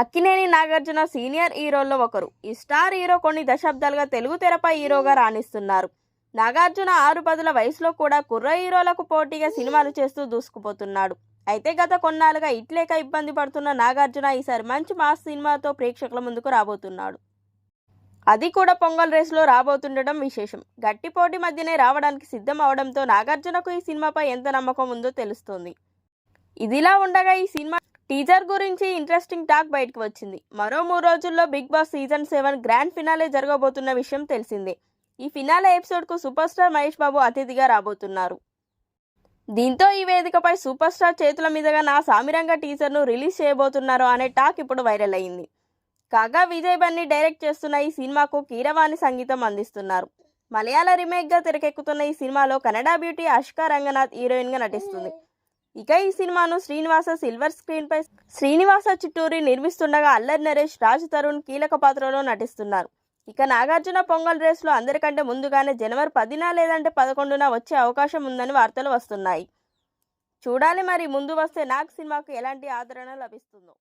Akkineni Nagarjuna senior హీరోల్లో ఒకరు. ఈ star hero కొన్ని దశాబ్దాలుగా తెలుగు తెరపై హీరోగా రాణిస్తున్నారు. నాగార్జున ఆరు పదుల వయసులో కూడా కుర్ర హీరోలకు పోటీగా సినిమాలు చేస్తూ దూసుకుపోతున్నాడు. అయితే గత కొన్నాళ్ళుగా ఇట్లేక ఇబ్బంది పడుతున్న నాగార్జున ఈసారి మంచి మాస్ సినిమాతో ప్రేక్షకుల ముందుకు రాబోతున్నాడు. అది కూడా పొంగల్ రేసులో రాబోతుండడం విశేషం. గట్టి పోటీ మధ్యనే రావడానికి సిద్ధం అవడంతో నాగార్జునకు ఈ సినిమాపై ఎంత నమ్మకం ఉందో తెలుస్తోంది. ఇదిలా ఉండగా ఈ సినిమా టీజర్ గురించి ఇంట్రెస్టింగ్ టాక్ బయటకు వచ్చింది. మరో మూడు రోజుల్లో Bigg Boss season seven grand finale జరగబోతున్న విషయం తెలిసిందే. ఈ ఫినాలే ఎపిసోడ్కు సూపర్ స్టార్ మహేష్ బాబు అతిథిగా రాబోతున్నారు. దీంతో ఈ వేదికపై సూపర్ స్టార్ చేతుల మీదుగా నా సామిరంగ టీజర్ను రిలీజ్ చేయబోతున్నారు అనే టాక్ ఇప్పుడు వైరల్ అయింది. కాగా విజయ్ బన్నీ డైరెక్ట్ చేస్తున్న ఈ సినిమాకు కీరవాణి సంగీతం అందిస్తున్నారు. మలయాళ రీమేక్గా తెరకెక్కుతున్న ఈ సినిమాలో కన్నడ బ్యూటీ అష్కా రంగనాథ్ హీరోయిన్గా నటిస్తుంది. ఇక ఈ సినిమాను శ్రీనివాస సిల్వర్ స్క్రీన్ పై శ్రీనివాస చిట్టూరి నిర్మిస్తుండగా అల్లరి నరేష్ రాజ్ తరుణ్ కీలక పాత్రలో నటిస్తున్నారు. ఇక నాగార్జున పొంగల్ రేస్లో అందరికంటే ముందుగానే జనవరి పదిన లేదంటే పదకొండున వచ్చే అవకాశం ఉందని వార్తలు వస్తున్నాయి. చూడాలి మరి ముందు వస్తే నాగ్ సినిమాకు ఎలాంటి ఆదరణ లభిస్తుందో.